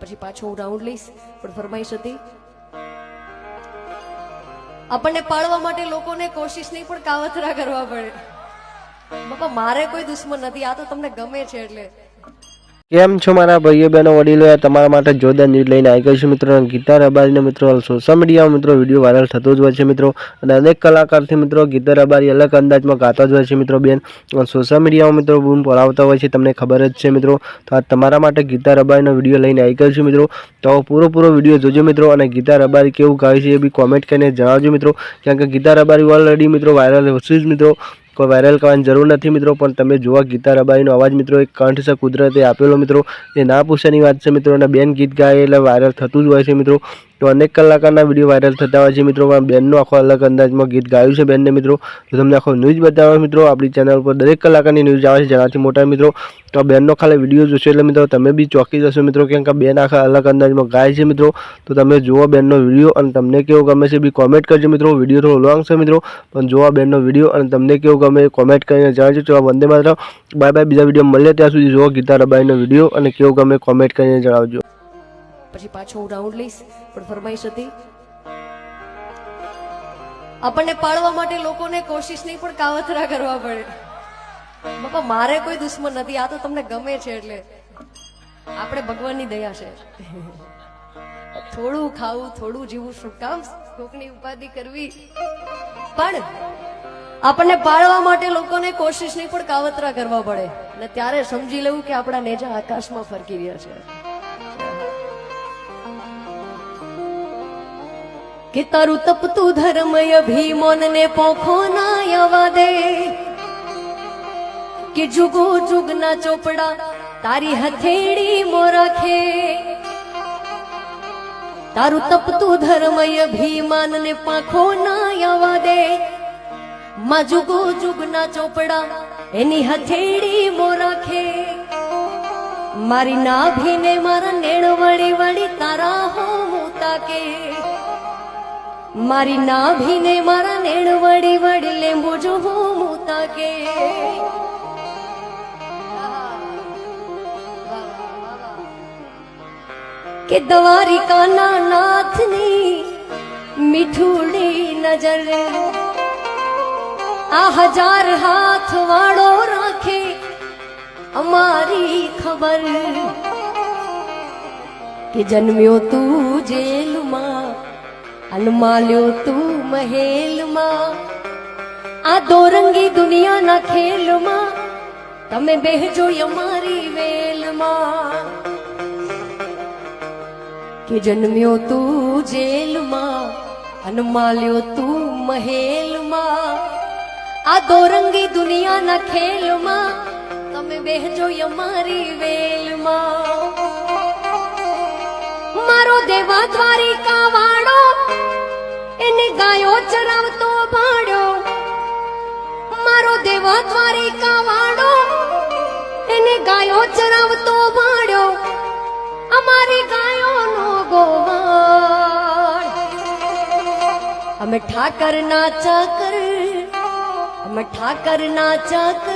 પછી પાછો હું રાઉન્ડ લઈશ પણ ફરમાઈશ હતી. આપણને પાળવા માટે લોકોને કોશિશ નહીં, પણ કાવતરા કરવા પડે. બાપા, મારે કોઈ દુશ્મન નથી. આ તો તમને ગમે છે એટલે. કેમ છો મારા ભાઈઓ બહેનો વડીલો તમારા માટે જોરદાર ન્યૂઝ લઈને આવી ગઈ છું મિત્રો. ગીતાર ગીતા રબારીને મિત્રો સોશિયલ મીડિયામાં મિત્રો વીડિયો વાયરલ થતો જ હોય છે મિત્રો. અને અનેક કલાકારથી મિત્રો ગીતા રબારી અલગ અંદાજમાં ગાતા જ હોય છે મિત્રો બેન. સોશિયલ મીડિયામાં મિત્રો બૂમ પડાવતા હોય છે, તમને ખબર જ છે મિત્રો. તો આ તમારા માટે ગીતા રબારીનો વીડિયો લઈને આવી ગયો છું મિત્રો. તો પૂરો વીડિયો જોજો મિત્રો અને ગીતા રબારી કેવું ગાય છે એ બી કોમેન્ટ કરીને જણાવજો મિત્રો. કારણ કે ગીતા રબારી ઓલરેડી મિત્રો વાયરલ હશે જ મિત્રો. કોઈ વાયરલ કરવાની જરૂર નથી મિત્રો, પણ તમે જોવા ગીતા રબારીનો અવાજ મિત્રો, એક કંઠ છે કુદરતે આપેલો મિત્રો. એ ના પૂછવાની વાત છે મિત્રો, અને બેન ગીત ગાય એટલે વાયરલ થતું જ હોય છે મિત્રો. તો અનેક કલાકારના વીડિયો વાયરલ થતા હોય છે. મિત્રો, પણ બેનનો આખો અલગ અંદાજમાં ગીત ગાયું છે બેનને, મિત્રો. તો તમને આખો ન્યૂઝ બતાવવા મિત્રો. આપણી ચેનલ પર દરેક કલાકારની ન્યૂઝ આવે છે, જેનાથી મોટા મિત્રો. તો બેનનો ખાલી વીડિયો જોશો એટલે, મિત્રો, તમે બી ચોકી જશો, મિત્રો, કેમ કે બેન આખા અલગ અંદાજમાં ગાય છે, મિત્રો. તો તમે જુઓ બેનનો વીડિયો અને તમને કેવો ગમે છે, બી કોમેન્ટ કરજો, મિત્રો. વીડિયો થોડો લોંગ છે, મિત્રો. પણ જુઓ બેનનો વીડિયો અને તમને કેવું ગમે કોમેન્ટ કરીને જણાવજો. ચલો, વંદે માત્ર બાય બાય બીજા વીડિયો મળે ત્યાં સુધી જુઓ ગીતા રબાઈનો વીડિયો અને કેવું ગમે કોમેન્ટ કરીને જણાવજો. પછી પાછો હું રાઉન્ડ લઈશ. પણ ફરમાઈશ હતી. આપણને પાળવા માટે લોકોને કોશિશ નહીં, પણ કાવતરા કરવા પડે. બાપા, મારે કોઈ દુશ્મન નથી. આ તો તમને ગમે છે એટલે. આપણે ભગવાનની દયા છે. થોડું ખાવું, થોડું જીવવું શું કામ? કોકની ઉપાધિ કરવી. પણ આપણને પાળવા માટે લોકોને કોશિશ નહીં, પણ કાવતરા કરવા પડે. અને ત્યારે સમજી લેવું કે આપણા નેજા આકાશમાં ફરકી રહ્યા છે. કે તારું તપતું ધર્મય ભીમોન ને પોખો ના આવવા દે કે જુગો જુગના ચોપડા તારી હથેળી મોરખે તારું તપતું ધર્મય ભીમાન ને પાંખો ના આવવા દે માં જુગો જુગના ચોપડા એની હથેળી મોરખે મારી નાભીને મારા નેણ વળી વળી તારા હો મુતા કે મારી નાભીને મારા નેણ વડી વડી લેંબુ જો હું મૂતા કે. કે દ્વારિકાના નાથની મીઠુડી નજર. આ હજાર હાથ વાળો રાખે અમારી ખબર. કે જન્મ્યો તું જેલમાં અનમાલ્યો તું મહેલમાં. આ દોરંગી દુનિયાના ખેલમાં તમે બેહજો અમારી વેલમાં. કે જન્મ્યો તું જેલમાં, અનમાલ્યો તું મહેલમાં. આ દોરંગી દુનિયાના ખેલમાં તમે બેહજો અમારી વેલમાં. મારો દેવા દ્વારિકા ગાયો ચરાવતો ભાડ્યો મારો દેવા દ્વારિકા વાળો, એને ગાયો ચરાવતો ભાડ્યો અમારી ગાયોનો ગોવાળ. અમે ઠાકર ના ચાકર, અમે ઠાકર ના ચાકર